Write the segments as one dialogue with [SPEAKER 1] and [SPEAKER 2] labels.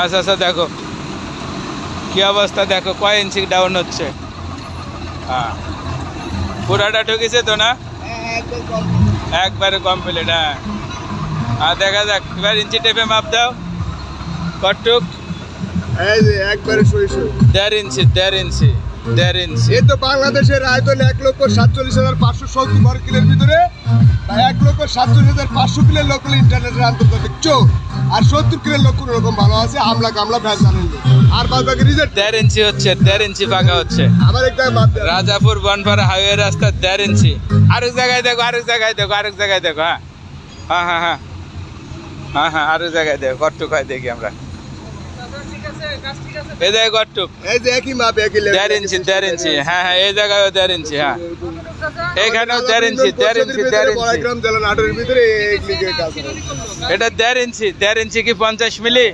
[SPEAKER 1] আচ্ছা আচ্ছা দেখো। কি অবস্থা? দেখো কয় ইঞ্চি ডাউন হচ্ছে? হ্যাঁ। পুরাটা ঠকেছে তো না? একবারে কমপ্লিট হ্যাঁ। আর দেখা যাক এবার ইঞ্চি টেপে মাপ দাও। কটুক
[SPEAKER 2] একবারে
[SPEAKER 1] দেড় ইঞ্চি দেড় ইঞ্চি দেড় ইঞ্চি
[SPEAKER 2] এ তো বাংলাদেশের আয়তন এক লক্ষ সাতচল্লিশ হাজার পাঁচশো সত্তর বর্গ কিলোর ভিতরে। সাতচল্লিশ হাজার পাঁচশো কিলোর লোকাল ইন্টারনেটের আন্তর্জাতিক চোখ আর সত্তর কিলোর লোক কোনো রকম ভালো আছে আমলা কামলা ভ্যান জানেন আর বাদ বাকি রিজেক্ট
[SPEAKER 1] দেড় ইঞ্চি হচ্ছে দেড় ইঞ্চি পাকা হচ্ছে।
[SPEAKER 2] আমার একটা
[SPEAKER 1] রাজাপুর বনপাড়া হাইওয়ে রাস্তা দেড় ইঞ্চি। আরেক জায়গায় দেখো আরেক জায়গায় দেখো আরেক জায়গায় দেখো হ্যাঁ। হ্যাঁ হ্যাঁ হ্যাঁ। হ্যাঁ হ্যাঁ আরেক জায়গায় দেখো কট্টুক হয় দেখি আমরা। এই জায়গায় কট্টুক
[SPEAKER 2] এই যে একই মাপ একই
[SPEAKER 1] দেড় ইঞ্চি দেড় ইঞ্চি হ্যাঁ হ্যাঁ এই জায়গায়ও দেড় ইঞ্চি হ্যাঁ। এইখানেও দেড় ইঞ্চি দেড় ইঞ্চি দেড় ইঞ্চি।
[SPEAKER 2] ভিতরে।
[SPEAKER 1] এটা দেড় ইঞ্চি দেড় ইঞ্চি কি পঞ্চাশ মিলি?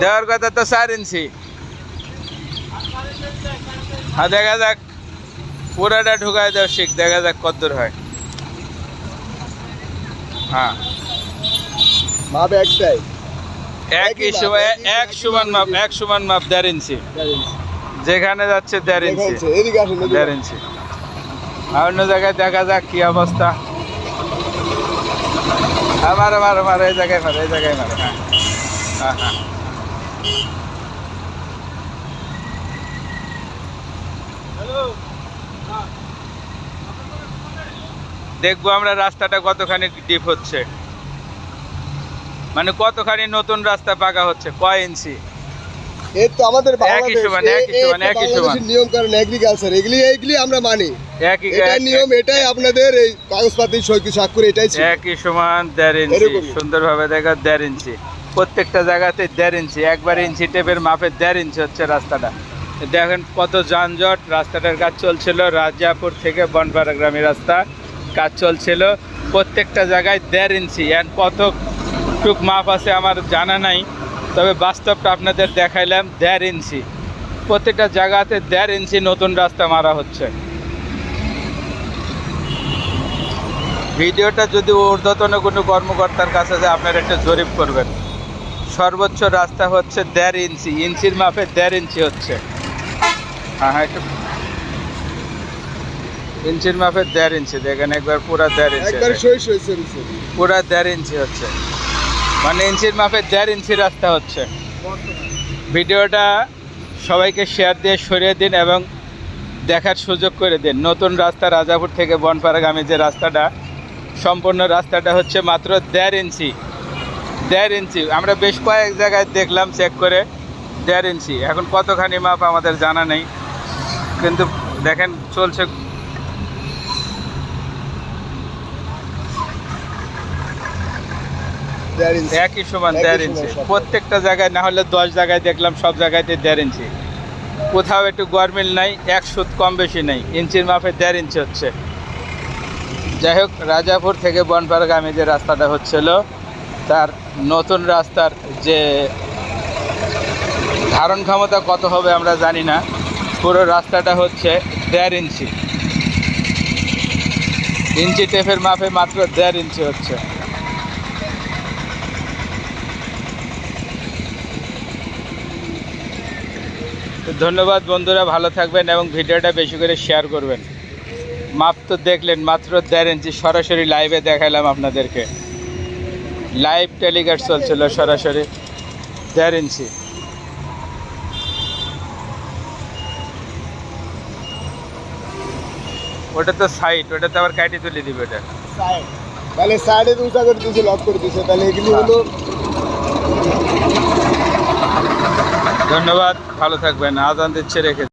[SPEAKER 1] দেওয়ার কথা তো চার ইঞ্চি। হ্যাঁ দেখা যাক। পুরাটা ঢুকায় দাও শিখ দেখা যাক কদ্দূর হয়। হ্যাঁ।
[SPEAKER 2] মাপ একটাই
[SPEAKER 1] একই সময় এক সমান মাপ এক সমান মাপ দেড় ইঞ্চি। যেখানে যাচ্ছে দেড় ইঞ্চি। দেড় ইঞ্চি। আর অন্য জায়গায় দেখা যাক কি অবস্থা। মারো মারো মারো এই জায়গায় মারো এই জায়গায় মারো হ্যাঁ। হ্যাঁ হ্যাঁ। দেখব আমরা রাস্তাটা কতখানি ডিপ হচ্ছে। মানে কতখানি নতুন রাস্তা পাকা হচ্ছে কয় ইঞ্চি?
[SPEAKER 2] এই তো আমাদের বাংলাদেশ
[SPEAKER 1] সমান, একই সমান, একই সমান।
[SPEAKER 2] নিয়ম কারণ এগ্রিকালচার এগুলি এইগুলি আমরা মানি।
[SPEAKER 1] একই
[SPEAKER 2] নিয়ম এটাই আপনাদের এই কাগজপাতি স্বাক্ষর এটাই ছিল।
[SPEAKER 1] একই সমান দেড় ইঞ্চি। সুন্দরভাবে দেখা দেড় ইঞ্চি। প্রত্যেকটা জায়গাতে দেড় ইঞ্চি। একবার ইঞ্চি টেপের মাপে দেড় ইঞ্চি হচ্ছে রাস্তাটা। দেখেন কত যানজট। রাস্তাটার কাজ চলছিল রাজাপুর থেকে বনপাড়া গ্রামের রাস্তা। কাজ চলছিল। প্রত্যেকটা জায়গায় দেড় ইঞ্চি। অ্যান্ড কত টুক মাপ আছে আমার জানা নাই। তবে বাস্তবটা আপনাদের দেখাইলাম দেড় ইঞ্চি। প্রত্যেকটা জায়গাতে দেড় ইঞ্চি নতুন রাস্তা মারা হচ্ছে। ভিডিওটা যদি ঊর্ধ্বতন কোনো কর্মকর্তার কাছে যায় আপনারা একটা জরিপ করবেন। সর্বোচ্চ রাস্তা হচ্ছে দেড় ইঞ্চি। ইঞ্চির মাপে দেড় ইঞ্চি হচ্ছে। হ্যাঁ হ্যাঁ একটু ইঞ্চির মাপে দেড় ইঞ্চি। দেখেন একবার পুরা দেড় ইঞ্চি পুরা দেড় ইঞ্চি হচ্ছে। মানে ইঞ্চির মাপে দেড় ইঞ্চি রাস্তা হচ্ছে। ভিডিওটা সবাইকে শেয়ার দিয়ে সরিয়ে দিন এবং দেখার সুযোগ করে দিন। নতুন রাস্তা রাজাপুর থেকে বনপাড়াগামী যে রাস্তাটা সম্পূর্ণ রাস্তাটা হচ্ছে মাত্র দেড় ইঞ্চি। দেড় ইঞ্চি। আমরা বেশ কয়েক জায়গায় দেখলাম চেক করে দেড় ইঞ্চি। এখন কতখানি মাপ আমাদের জানা নেই। কিন্তু দেখেন চলছে। একই সমান দেড় ইঞ্চি। প্রত্যেকটা জায়গায় না হলে দশ জায়গায় দেখলাম সব জায়গাতে দেড় ইঞ্চি। কোথাও একটু গরমিল নাই এক সুদ কম বেশি নেই। ইঞ্চির মাপে দেড় ইঞ্চি হচ্ছে। যাই হোক, রাজাপুর থেকে বনপাড়াগামী যে রাস্তাটা হচ্ছিল তার নতুন রাস্তার যে ধারণ ক্ষমতা কত হবে আমরা জানি না। পুরো রাস্তাটা হচ্ছে দেড় ইঞ্চি। ইঞ্চি টেপের মাপে মাত্র দেড় ইঞ্চি হচ্ছে। ধন্যবাদ বন্ধুরা, ভালো থাকবেন এবং ভিডিওটা বেশি করে শেয়ার করবেন। মাপ তো দেখলেন মাত্র দেড় ইঞ্চি সরাসরি লাইভে দেখালাম আপনাদেরকে। লাইভ টেলিকাস্ট চলছিল সরাসরি দেড় ইঞ্চি। ওটা তো সাইড ওটা তো আবার কাটি তুলে দিবে ওটা।
[SPEAKER 2] তাহলে সাইডে উঁচা করে দিয়েছে লক করে দিয়েছে তাহলে এগুলি হলো
[SPEAKER 1] ধন্যবাদ ভালো থাকবেন আজান দিচ্ছে রেখে।